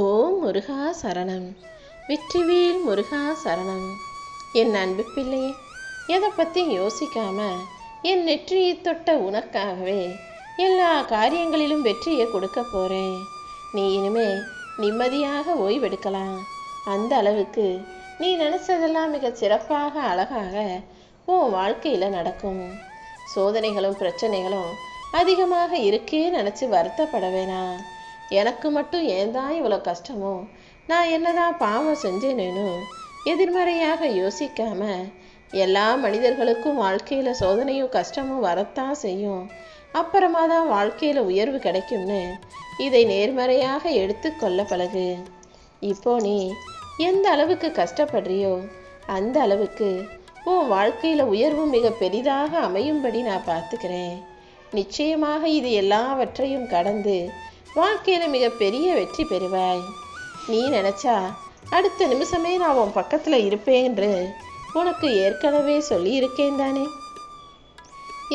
ஓம் முருகா சரணம். வெற்றிவேல் முருகா சரணம். என் அன்பு பிள்ளையே எதை பற்றி யோசிக்காம என் நெற்றியை தொட்ட உனக்காகவே எல்லா காரியங்களிலும் வெற்றியை கொடுக்க போகிறேன் நீ இனிமே நிம்மதியாக ஓய்வெடுக்கலாம். அந்த அளவுக்கு நீ நினச்சதெல்லாம் மிக சிறப்பாக அழகாக உன் வாழ்க்கையில் நடக்கும். சோதனைகளும் பிரச்சனைகளும் அதிகமாக இருக்கே நினச்சி வருத்தப்பட வேணாம். எனக்கு மட்டும் ஏன் தான் இவ்வளோ கஷ்டமோ? நான் என்னதான் பாவம் செஞ்சேனேனோ? எதிர்மறையாக யோசிக்காம எல்லா மனிதர்களுக்கும் வாழ்க்கையில் சோதனையும் கஷ்டமும் வரத்தான் செய்யும். அப்புறமா தான் வாழ்க்கையில் உயர்வு கிடைக்கும்னு இதை நேர்மறையாக எடுத்துக்கொள்ள பழகு. இப்போ நீ எந்த அளவுக்கு கஷ்டப்படுறியோ அந்த அளவுக்கு உன் வாழ்க்கையில் உயர்வு மிக பெரிதாக அமையும்படி நான் பார்த்துக்கிறேன். நிச்சயமாக இது எல்லாவற்றையும் கடந்து வாழ்க்கையில் மிக பெரிய வெற்றி பெறுவாய். நீ நினச்சா அடுத்த நிமிஷமே நான் உன் பக்கத்தில் இருப்பேன்று உனக்கு ஏற்கனவே சொல்லியிருக்கேன் தானே.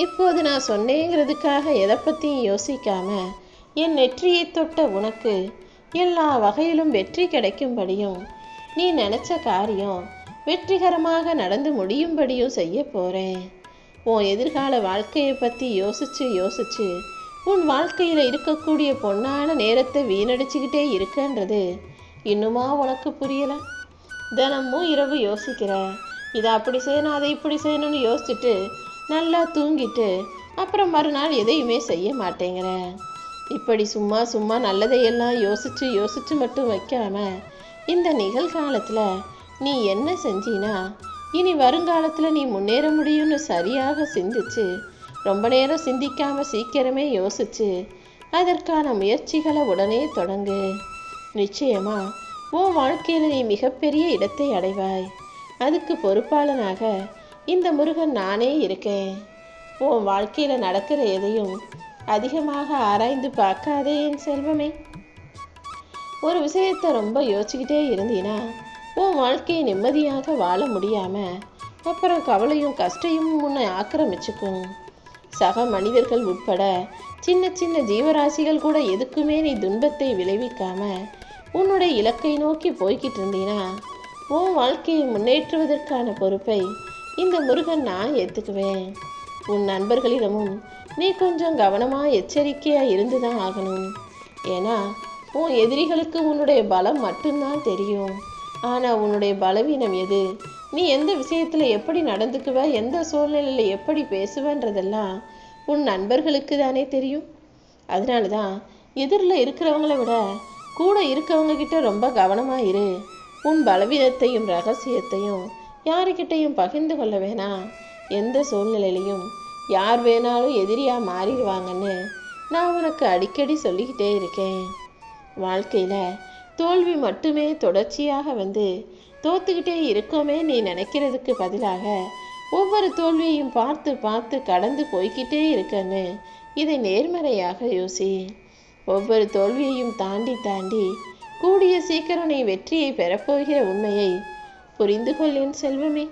இப்போது நான் சொன்னேங்கிறதுக்காக எதை பற்றியும் யோசிக்காம என் நெற்றியை தொட்ட உனக்கு எல்லா வகையிலும் வெற்றி கிடைக்கும்படியும் நீ நினச்ச காரியம் வெற்றிகரமாக நடந்து முடியும்படியும் செய்ய போகிறேன் உன் எதிர்கால வாழ்க்கையை பற்றி யோசிச்சு யோசிச்சு உன் வாழ்க்கையில் இருக்கக்கூடிய பொன்னான நேரத்தை வீணடிச்சுக்கிட்டே இருக்கன்றது. இன்னுமா உனக்கு புரியலை? தினமும் இரவு யோசிக்கிற. இதை அப்படி செய்யணும் அதை இப்படி செய்யணும்னு யோசிச்சுட்டு நல்லா தூங்கிட்டு அப்புறம் மறுநாள் எதையுமே செய்ய மாட்டேங்கிற. இப்படி சும்மா சும்மா நல்லதையெல்லாம் யோசிச்சு யோசிச்சு மட்டும் வைக்காம இந்த நிகழ்காலத்தில் நீ என்ன செஞ்சினா இனி வருங்காலத்தில் நீ முன்னேற முடியும்னு சரியாக சிந்திச்சு ரொம்ப நேரம் சிந்திக்காம சீக்கிரமே யோசிச்சு அதற்கான முயற்சிகளை உடனே தொடங்கு. நிச்சயமா உன் வாழ்க்கையில் நீ மிகப்பெரிய இடத்தை அடைவாய். அதுக்கு பொறுப்பாளனாக இந்த முருகன் நானே இருக்கேன். உன் வாழ்க்கையில் நடக்கிற எதையும் அதிகமாக ஆராய்ந்து பார்க்காதே என் செல்வமே. ஒரு விஷயத்தை ரொம்ப யோசிச்சுக்கிட்டே இருந்தீன்னா உன் வாழ்க்கையை நிம்மதியாக வாழ முடியாம அப்புறம் கவலையும் கஷ்டையும் உன்னை ஆக்கிரமிச்சுக்கும். சக மனிதர்கள் உட்பட சின்ன சின்ன ஜீவராசிகள் கூட எதுக்குமே நீ துன்பத்தை விளைவிக்காம உன்னுடைய இலக்கை நோக்கி போய்கிட்டு இருந்தீனா உன் வாழ்க்கையை முன்னேற்றுவதற்கான பொறுப்பை இந்த முருகன் நான் ஏற்றுக்குவேன் உன் நண்பர்களிடமும் நீ கொஞ்சம் கவனமாக எச்சரிக்கையாக இருந்து தான் ஆகணும். ஏன்னா உன் எதிரிகளுக்கு உன்னுடைய பலம் மட்டும்தான் தெரியும். ஆனால் உன்னுடைய பலவீனம் எது? நீ எந்த விஷயத்தில் எப்படி நடந்துக்குவ எந்த சூழ்நிலையில் எப்படி பேசுவன்றதெல்லாம் உன் நண்பர்களுக்கு தானே தெரியும். அதனால தான் எதிரில் இருக்கிறவங்கள விட கூட இருக்கவங்க கிட்ட ரொம்ப கவனமாக இரு. உன் பலவீனத்தையும் ரகசியத்தையும் யாருக்கிட்டையும் பகிர்ந்து கொள்ள வேணாம் எந்த சூழ்நிலையிலையும் யார் வேணாலும் எதிரியாக மாறிடுவாங்கன்னு நான் உனக்கு அடிக்கடி சொல்லிக்கிட்டே இருக்கேன். வாழ்க்கையில் தோல்வி மட்டுமே தொடர்ச்சியாக வந்து தோத்துக்கிட்டே இருக்கோமே நீ நினைக்கிறதுக்கு பதிலாக ஒவ்வொரு தோல்வியையும் பார்த்து பார்த்து கடந்து போய்கிட்டே இருக்கன்னு. இதை நேர்மறையாக யோசி. ஒவ்வொரு தோல்வியையும் தாண்டி தாண்டி கூடிய சீக்கிரம் நீ வெற்றியை பெறப்போகிற உண்மையை புரிந்து கொள்ளேன் செல்வமே.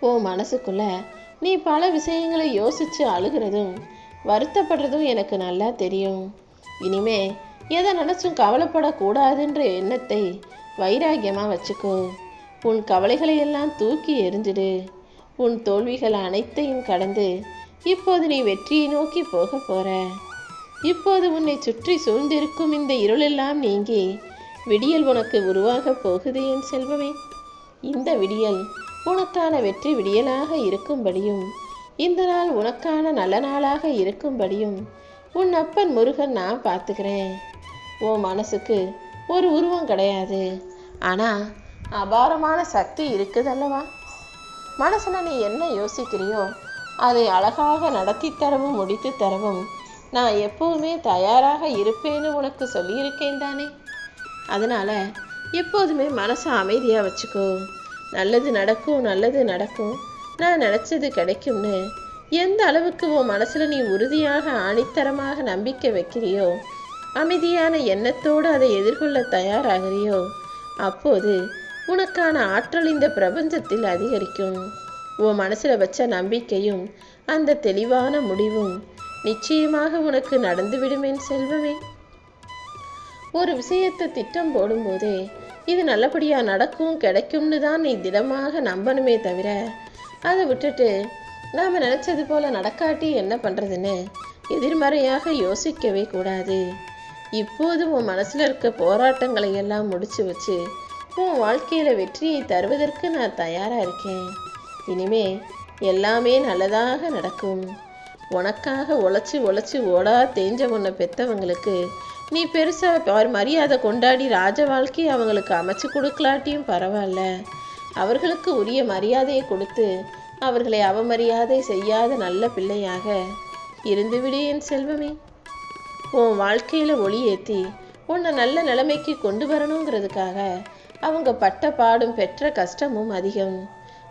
ஓ மனசுக்குள்ள நீ பல விஷயங்களை யோசிச்சு அழுகிறதும் வருத்தப்படுறதும் எனக்கு நல்லா தெரியும். இனிமே எதை நினச்சும் கவலைப்படக்கூடாதுன்ற எண்ணத்தை வைராகியமாக வச்சுக்கோ. உன் கவலைகளை எல்லாம் தூக்கி எறிஞ்சிடு. உன் தோல்விகள் அனைத்தையும் கடந்து இப்போது நீ வெற்றியை நோக்கி போக போற. இப்போது உன்னை சுற்றி சூழ்ந்திருக்கும் இந்த இருளெல்லாம் நீங்கி விடியல் உனக்கு உருவாக போகுது என் செல்வமே. இந்த விடியல் உனக்கான வெற்றி விடியலாக இருக்கும்படியும் இந்த நாள் உனக்கான நல்ல நாளாக இருக்கும்படியும் உன் அப்பன் முருகன் நான் பார்த்துக்கிறேன். உன் மனசுக்கு ஒரு உருவம் கிடையாது. ஆனால் அபாரமான சக்தி இருக்குதல்லவா? மனசில் நீ என்ன யோசிக்கிறியோ அதை அழகாக நடத்தி தரவும் முடித்து தரவும் நான் எப்போவுமே தயாராக இருப்பேன்னு உனக்கு சொல்லியிருக்கேன் தானே? அதனால் எப்போதுமே மனசை அமைதியாக வச்சுக்கோ. நல்லது நடக்கும் நல்லது நடக்கும். நான் நினச்சது கிடைக்கும்னு எந்த அளவுக்கு உன் மனசில் நீ உறுதியாக ஆணித்தரமாக நம்பிக்கை வைக்கிறியோ அமைதியான எண்ணத்தோடு அதை எதிர்கொள்ள தயாராகிறியோ? அப்போது உனக்கான ஆற்றல் இந்த பிரபஞ்சத்தில் அதிகரிக்கும். உன் மனசில் வச்ச நம்பிக்கையும் அந்த தெளிவான முடிவும் நிச்சயமாக உனக்கு நடந்துவிடும் என் செல்வமே. ஒரு விஷயத்தை திட்டம் போடும்போதே இது நல்லபடியாக நடக்கும் கிடைக்கும்னு தான் நீ திடமாக நம்பணுமே தவிர அதை விட்டுட்டு நாம் நினச்சது போல் நடக்காட்டி என்ன பண்ணுறதுன்னு எதிர்மறையாக யோசிக்கவே கூடாது. இப்போது உன் மனசில் இருக்க போராட்டங்களை எல்லாம் முடிச்சு வச்சு உன் வாழ்க்கையில் வெற்றியை தருவதற்கு நான் தயாராக இருக்கேன். இனிமே எல்லாமே நல்லதாக நடக்கும். உனக்காக உழைச்சி உழைச்சி ஓடா தேஞ்ச உன்னை பெற்றவங்களுக்கு நீ பெருசாக மரியாதை கொண்டாடி ராஜ வாழ்க்கையை அவங்களுக்கு அமைச்சு கொடுக்கலாட்டியும் பரவாயில்ல. அவர்களுக்கு உரிய மரியாதையை கொடுத்து அவர்களை அவமரியாதை செய்யாத நல்ல பிள்ளையாக இருந்துவிடு என் செல்வமே. உன் வாழ்க்கையில் ஒளி ஏற்றி உன்னை நல்ல நிலைமைக்கு கொண்டு வரணுங்கிறதுக்காக அவங்க பட்ட பாடும் பெற்ற கஷ்டமும் அதிகம்.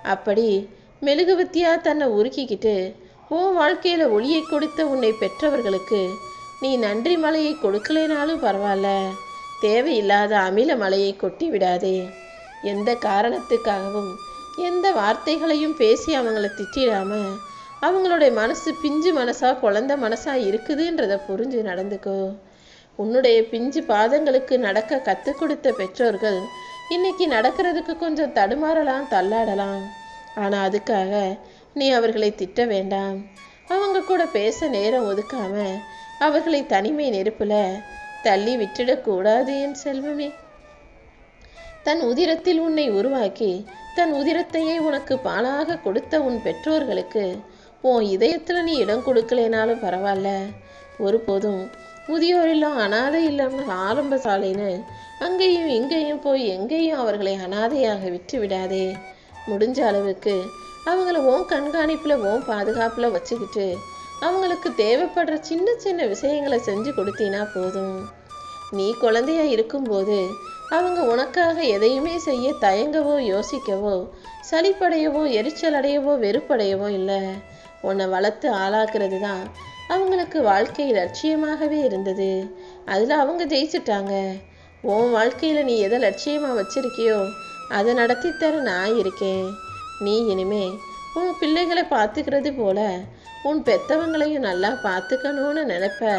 அப்படி மெழுகுவத்தியா தன்னை உருக்கிக்கிட்டு உன் வாழ்க்கையில் ஒளியை கொடுத்த உன்னை பெற்றவர்களுக்கு நீ நன்றி மலையை கொடுக்கலைனாலும் பரவாயில்ல. தேவையில்லாத அமில மலையை கொட்டி விடாதே. எந்த காரணத்துக்காகவும் எந்த வார்த்தைகளையும் பேசி அவங்கள திட்டிடாமல் அவங்களுடைய மனசு பிஞ்சு மனசா குழந்த மனசா இருக்குதுன்றத புரிஞ்சு நடந்துக்கோ. உன்னுடைய பிஞ்சு பாதங்களுக்கு நடக்க கற்றுக் கொடுத்த பெற்றோர்கள் இன்னைக்கு நடக்கிறதுக்கு கொஞ்சம் தடுமாறலாம் தள்ளாடலாம். ஆனால் அதுக்காக நீ அவர்களை திட்ட வேண்டாம். அவங்க கூட பேச நேரம் ஒதுக்காம அவர்களை தனிமை நெருப்புல தள்ளி விட்டுடக்கூடாது என் செல்வமே. தன் உதிரத்தில் உன்னை உருவாக்கி தன் உதிரத்தையே உனக்கு பாலாக கொடுத்த உன் பெற்றோர்களுக்கு உன் இதயத்தில் நீ இடம் கொடுக்கலைனாலும் பரவாயில்ல. ஒருபோதும் முதியோர் இல்லம் அனாதை இல்லம் ஆரம்ப சாலைன்னு அங்கேயும் இங்கேயும் போய் எங்கேயும் அவர்களை அனாதையாக விட்டு விடாதே. முடிஞ்ச அளவுக்கு அவங்கள ஓன் கண்காணிப்பில் ஓன் பாதுகாப்பில் வச்சுக்கிட்டு அவங்களுக்கு தேவைப்படுற சின்ன சின்ன விஷயங்களை செஞ்சு கொடுத்தீனா போதும். நீ குழந்தையா இருக்கும்போது அவங்க உனக்காக எதையுமே செய்ய தயங்கவோ யோசிக்கவோ சளிப்படையவோ எரிச்சல் அடையவோ வெறுப்படையவோ இல்லை. உன்னை வளர்த்து ஆளாக்குறது தான் அவங்களுக்கு வாழ்க்கை லட்சியமாகவே இருந்தது. அதில் அவங்க ஜெயிச்சிட்டாங்க. உன் வாழ்க்கையில் நீ எதை லட்சியமாக வச்சிருக்கியோ அதை நடத்தி தர நான் இருக்கேன். நீ இனிமே உன் பிள்ளைகளை பார்த்துக்கிறது போல உன் பெத்தவங்களையும் நல்லா பார்த்துக்கணும்னு நினைப்ப.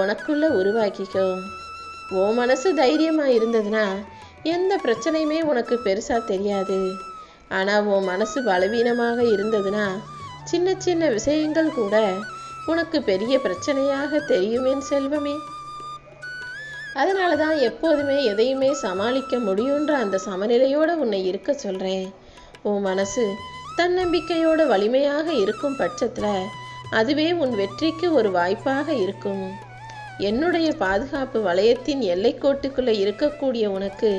உனக்குள்ள உருவாக்கிக்கோ. உன் மனசு தைரியமாக இருந்ததுன்னா எந்த பிரச்சனையுமே உனக்கு பெருசாக தெரியாது. ஆனால் உன் மனசு பலவீனமாக இருந்ததுன்னா சின்ன சின்ன விஷயங்கள் கூட உனக்கு பெரிய பிரச்சனையாக தெரியுமேன் செல்வமே. அதனால தான் எப்போதுமே எதையுமே சமாளிக்க முடியுன்ற அந்த சமநிலையோடு உன்னை இருக்க சொல்கிறேன் உன் மனசு தன்னம்பிக்கையோட வலிமையாக இருக்கும் பட்சத்தில் அதுவே உன் வெற்றிக்கு ஒரு வாய்ப்பாக இருக்கும். என்னுடைய பாதுகாப்பு வளையத்தின் எல்லைக்கோட்டுக்குள்ளே இருக்கக்கூடிய உனக்கு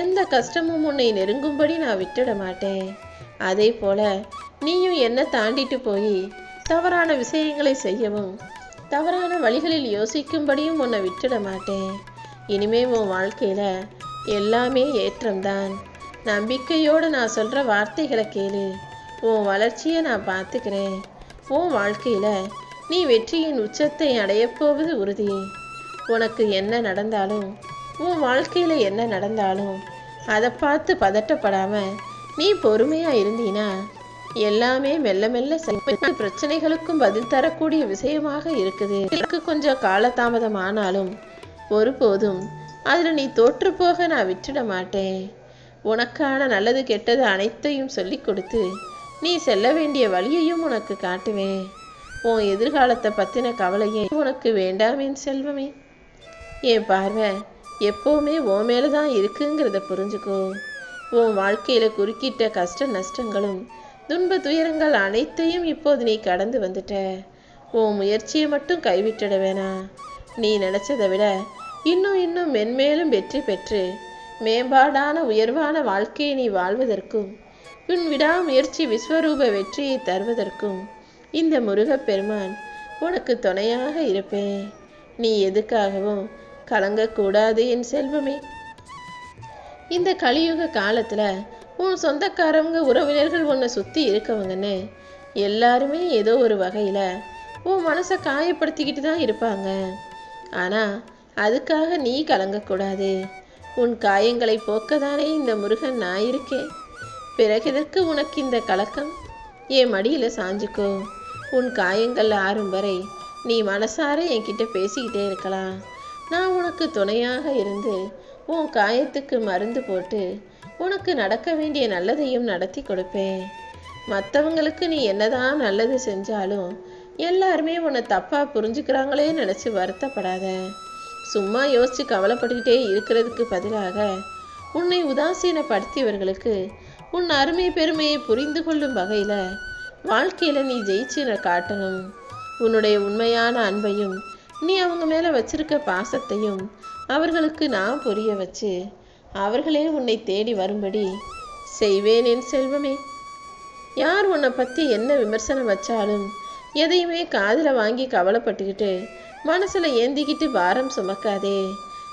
எந்த கஷ்டமும் உன்னை நெருங்கும்படி நான் விட்டுட மாட்டேன். அதே போல நீயும் என்ன தாண்டிட்டு போய்? தவறான விஷயங்களை செய்யவும் தவறான வழிகளில் யோசிக்கும்படியும் உன்னை விட்டுட மாட்டேன். இனிமே உன் வாழ்க்கையில் எல்லாமே ஏற்றம்தான். நம்பிக்கையோடு நான் சொல்கிற வார்த்தைகளை கேளு. உன் வளர்ச்சியை நான் பார்த்துக்கிறேன். உன் வாழ்க்கையில் நீ வெற்றியின் உச்சத்தை அடையப்போவது உறுதி. உனக்கு என்ன நடந்தாலும் உன் வாழ்க்கையில் என்ன நடந்தாலும் அதை பார்த்து பதட்டப்படாமல் நீ பொறுமையாக இருந்தீனா எல்லாமே மெல்ல மெல்ல பிரச்சனைகளுக்கும் பதில் தரக்கூடிய விஷயமாக இருக்குது. எனக்கு கொஞ்சம் காலதாமதம் ஆனாலும் ஒருபோதும் அதில் நீ தோற்று போக நான் விட்டுட மாட்டேன். உனக்கான நல்லது கெட்டது அனைத்தையும் சொல்லி கொடுத்து நீ செல்ல வேண்டிய வழியையும் உனக்கு காட்டுவேன். உன் எதிர்காலத்தை பற்றின கவலையே உனக்கு வேண்டாமேன் செல்வமே. என் பார்வை எப்போவுமே உன் மேலே தான் இருக்குங்கிறத புரிஞ்சுக்கோ. உன் வாழ்க்கையில் குறுக்கிட்ட கஷ்ட நஷ்டங்களும் துன்ப துயரங்கள் அனைத்தையும் இப்போது நீ கடந்து வந்துட்ட. உன் முயற்சியை மட்டும் கைவிட்டுட வேணாம் நீ நினச்சதை விட இன்னும் இன்னும் மென்மேலும் வெற்றி பெற்று மேம்பாடான உயர்வான வாழ்க்கையை நீ வாழ்வதற்கும் உன் விடாமுயற்சி விஸ்வரூப வெற்றியை தருவதற்கும் இந்த முருகப்பெருமான் உனக்கு துணையாக இருப்பேன். நீ எதுக்காகவும் கலங்கக்கூடாது என் செல்வமே. இந்த கலியுக காலத்தில் உன் சொந்தக்காரவங்க உறவினர்கள் உன்னை சுற்றி இருக்கவங்கன்னு எல்லாருமே ஏதோ ஒரு வகையில் உன் மனசை காயப்படுத்திக்கிட்டு தான் இருப்பாங்க. ஆனால் அதுக்காக நீ கலங்கக்கூடாது. உன் காயங்களை போக்கதானே இந்த முருகன் நான் இருக்கேன். பிறகு எதற்கு உனக்கு இந்த கலக்கம்? என் மடியில் சாஞ்சுக்கோ. உன் காயங்கள் ஆறும் வரை நீ மனசார என்கிட்ட பேசிக்கிட்டே இருக்கலாம். நான் உனக்கு துணையாக இருந்து உன் காயத்துக்கு மருந்து போட்டு உனக்கு நடக்க வேண்டிய நல்லதையும் நடத்தி கொடுப்பேன். மற்றவங்களுக்கு நீ என்னதான் நல்லது செஞ்சாலும் எல்லாருமே உன்னை தப்பாக புரிஞ்சுக்கிறாங்களே நினச்சி வருத்தப்படாத. சும்மா யோசித்து கவலைப்பட்டுக்கிட்டே இருக்கிறதுக்கு பதிலாக உன்னை உதாசீனப்படுத்தியவர்களுக்கு உன் அருமை பெருமையை புரிந்து கொள்ளும் வகையில் வாழ்க்கையில் நீ ஜெயிச்சு காட்டணும். உன்னுடைய உண்மையான அன்பையும் நீ அவங்க மேலே வச்சிருக்க பாசத்தையும் அவர்களுக்கு நான் புரிய வச்சு அவர்களே உன்னை தேடி வரும்படி செய்வேன் என் செல்வமே. யார் உன்னை பற்றி என்ன விமர்சனம் வச்சாலும் எதையுமே காதில் வாங்கி கவலைப்பட்டுக்கிட்டு மனசில் ஏந்திக்கிட்டு பாரம் சுமக்காதே.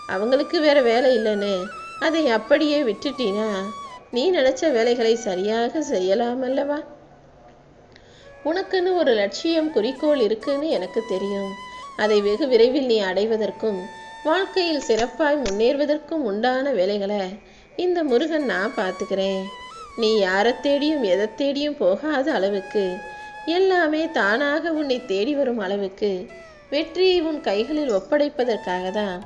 அவங்களுக்கு வேற வேலை இல்லைன்னு அதை அப்படியே விட்டுட்டீனா நீ நினச்ச வேலைகளை சரியாக செய்யலாம் அல்லவா? உனக்குன்னு ஒரு லட்சியம் குறிக்கோள் இருக்குன்னு எனக்கு தெரியும். அதை வெகு விரைவில் நீ அடைவதற்கும் வாழ்க்கையில் சிறப்பாய் முன்னேறுவதற்கும் உண்டான வேலைகளை இந்த முருகன் நான் பார்த்துக்கிறேன். நீ யாரை தேடியும் எதை தேடியும் போகாத அளவுக்கு எல்லாமே தானாக உன்னை தேடி வரும் அளவுக்கு வெற்றியை உன் கைகளில் ஒப்படைப்பதற்காக தான்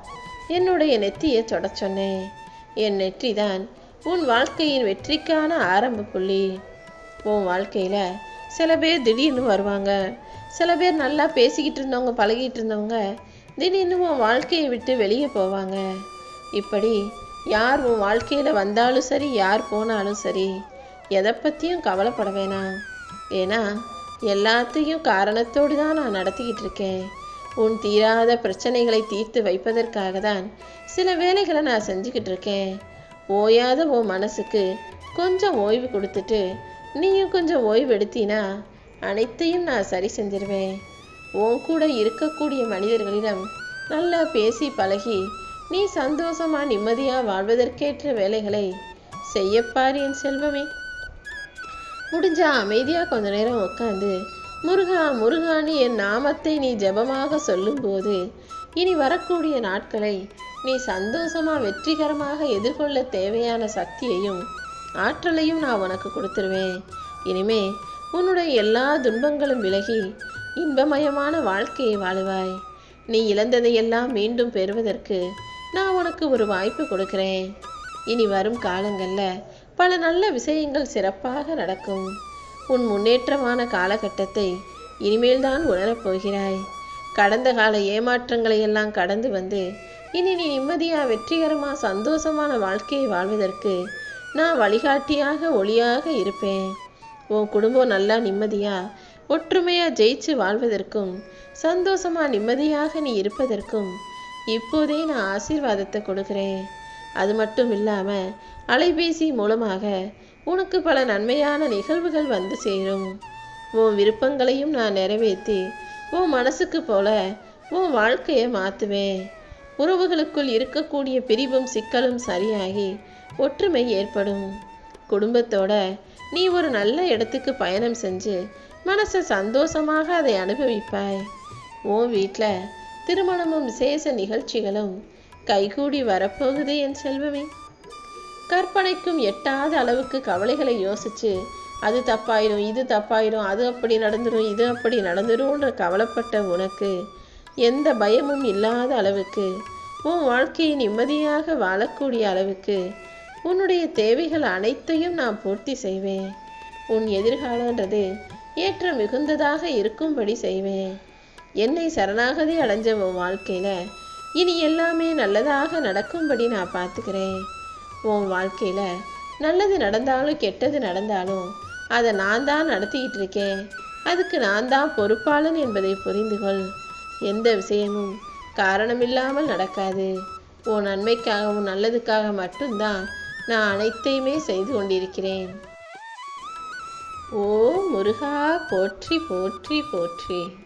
என்னுடைய நெத்தியை தொட சொன்னேன். என் நெற்றி தான் உன் வாழ்க்கையின் வெற்றிக்கான ஆரம்ப புள்ளி. உன் வாழ்க்கையில் சில பேர் திடீர்னு வருவாங்க. சில பேர் நல்லா பேசிக்கிட்டு இருந்தவங்க பழகிட்டு இருந்தவங்க திடீர்னு உன் வாழ்க்கையை விட்டு வெளியே போவாங்க. இப்படி யார் உன் வாழ்க்கையில் வந்தாலும் சரி யார் போனாலும் சரி எதை பற்றியும் கவலைப்பட வேணாம். ஏன்னா எல்லாத்தையும் காரணத்தோடு தான் நான் நடத்திக்கிட்டு இருக்கேன். உன் தீராத பிரச்சனைகளை தீர்த்து வைப்பதற்காக தான் சில வேலைகளை நான் செஞ்சுக்கிட்டு இருக்கேன். ஓயாத உன் மனசுக்கு கொஞ்சம் ஓய்வு கொடுத்துட்டு நீயும் கொஞ்சம் ஓய்வு எடுத்தினா அனைத்தையும் நான் சரி செஞ்சிருவேன். உன் கூட இருக்கக்கூடிய மனிதர்களிடம் நல்லா பேசி பழகி நீ சந்தோஷமா நிம்மதியா வாழ்வதற்கேற்ற வேலைகளை செய்யப்பார் என் செல்வமே. முடிஞ்சா அமைதியா கொஞ்ச நேரம் உட்காந்து முருகா முருகான்னு என் நாமத்தை நீ ஜெபமாக சொல்லும்போது இனி வரக்கூடிய நாட்களை நீ சந்தோஷமா வெற்றிகரமாக எதிர்கொள்ள தேவையான சக்தியையும் ஆற்றலையும் நான் உனக்கு கொடுத்துருவேன். இனிமே உன்னுடைய எல்லா துன்பங்களும் விலகி இன்பமயமான வாழ்க்கையை வாழுவாய். நீ இழந்ததையெல்லாம் மீண்டும் பெறுவதற்கு நான் உனக்கு ஒரு வாய்ப்பு கொடுக்கிறேன். இனி வரும் காலங்களில் பல நல்ல விஷயங்கள் சிறப்பாக நடக்கும். உன் முன்னேற்றமான காலகட்டத்தை இனிமேல் தான் உணரப் போகிறாய் கடந்த கால ஏமாற்றங்களை எல்லாம் கடந்து வந்து இனி நீ நிம்மதியாக வெற்றிகரமாக சந்தோஷமான வாழ்க்கையை வாழ்வதற்கு நான் வழிகாட்டியாக ஒளியாக இருப்பேன். உன் குடும்பம் நல்லா நிம்மதியாக ஒற்றுமையாக ஜெயிச்சு வாழ்வதற்கும் சந்தோஷமாக நிம்மதியாக நீ இருப்பதற்கும் இப்போதே நான் ஆசீர்வாதத்தை கொடுக்கிறேன். அது மட்டும் இல்லாமல் அலைபேசி மூலமாக உனக்கு பல நன்மையான நிகழ்வுகள் வந்து சேரும். உன் விருப்பங்களையும் நான் நிறைவேற்றி உன் மனசுக்கு போல உன் வாழ்க்கையை மாற்றுவேன். உறவுகளுக்குள் இருக்கக்கூடிய பிரிவும் சிக்கலும் சரியாகி ஒற்றுமை ஏற்படும். குடும்பத்தோட நீ ஒரு நல்ல இடத்துக்கு பயணம் செஞ்சு மனசை சந்தோஷமாக அதை அனுபவிப்பாய். உன் வீட்டில் திருமணமும் விசேஷ நிகழ்ச்சிகளும் கைகூடி வரப்போகுது என் செல்வமே. கற்பனைக்கும் எட்டாத அளவுக்கு கவலைகளை யோசிச்சு அது தப்பாயிடும் இது தப்பாயிடும் அது அப்படி நடந்துடும் இது அப்படி நடந்துடும்ன்ற கவலைப்பட்ட உனக்கு எந்த பயமும் இல்லாத அளவுக்கு உன் வாழ்க்கையை நிம்மதியாக வாழக்கூடிய அளவுக்கு உன்னுடைய தேவைகள் அனைத்தையும் நான் பூர்த்தி செய்வேன். உன் எதிர்காலன்றது ஏற்ற மிகுந்ததாக இருக்கும்படி செய்வேன். என்னை சரணாகதி அடைஞ்ச உன் வாழ்க்கையில் இனி எல்லாமே நல்லதாக நடக்கும்படி நான் பார்த்துக்கிறேன். உன் வாழ்க்கையில் நல்லது நடந்தாலும் கெட்டது நடந்தாலும் அதை நான் தான் நடத்திக்கிட்டு இருக்கேன். அதுக்கு நான் தான் பொறுப்பாளன் என்பதை புரிந்து கொள். எந்த விஷயமும் காரணமில்லாமல் நடக்காது. உன் நன்மைக்காகவும் நல்லதுக்காக மட்டும்தான் நான் அனைத்தையுமே செய்து கொண்டிருக்கிறேன். ஓ முருகா போற்றி போற்றி போற்றி.